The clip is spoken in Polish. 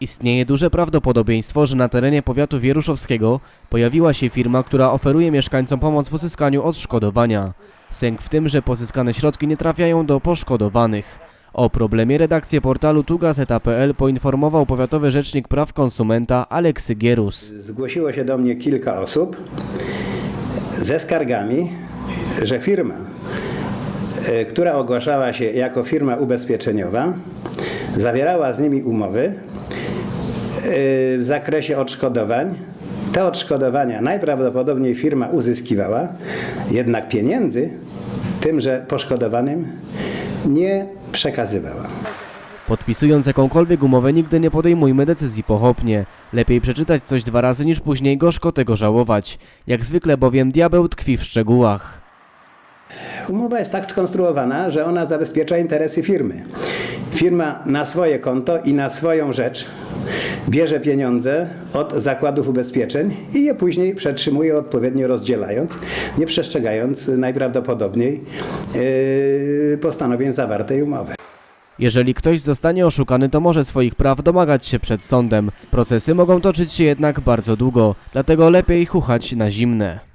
Istnieje duże prawdopodobieństwo, że na terenie powiatu wieruszowskiego pojawiła się firma, która oferuje mieszkańcom pomoc w uzyskaniu odszkodowania. Sęk w tym, że pozyskane środki nie trafiają do poszkodowanych. O problemie redakcję portalu tugazeta.pl poinformował powiatowy rzecznik praw konsumenta Aleksy Gierus. Zgłosiło się do mnie kilka osób ze skargami, że firma, e, która ogłaszała się jako firma ubezpieczeniowa, zawierała z nimi umowy w zakresie odszkodowań. Te odszkodowania najprawdopodobniej firma uzyskiwała, jednak pieniędzy tymże poszkodowanym nie przekazywała. Podpisując jakąkolwiek umowę nigdy nie podejmujmy decyzji pochopnie. Lepiej przeczytać coś dwa razy niż później gorzko tego żałować. Jak zwykle bowiem diabeł tkwi w szczegółach. Umowa jest tak skonstruowana, że ona zabezpiecza interesy firmy. Firma na swoje konto i na swoją rzecz bierze pieniądze od zakładów ubezpieczeń i je później przetrzymuje odpowiednio rozdzielając, nie przestrzegając najprawdopodobniej yy, postanowień zawartej umowy. Jeżeli ktoś zostanie oszukany, to może swoich praw domagać się przed sądem. Procesy mogą toczyć się jednak bardzo długo, dlatego lepiej chuchać na zimne.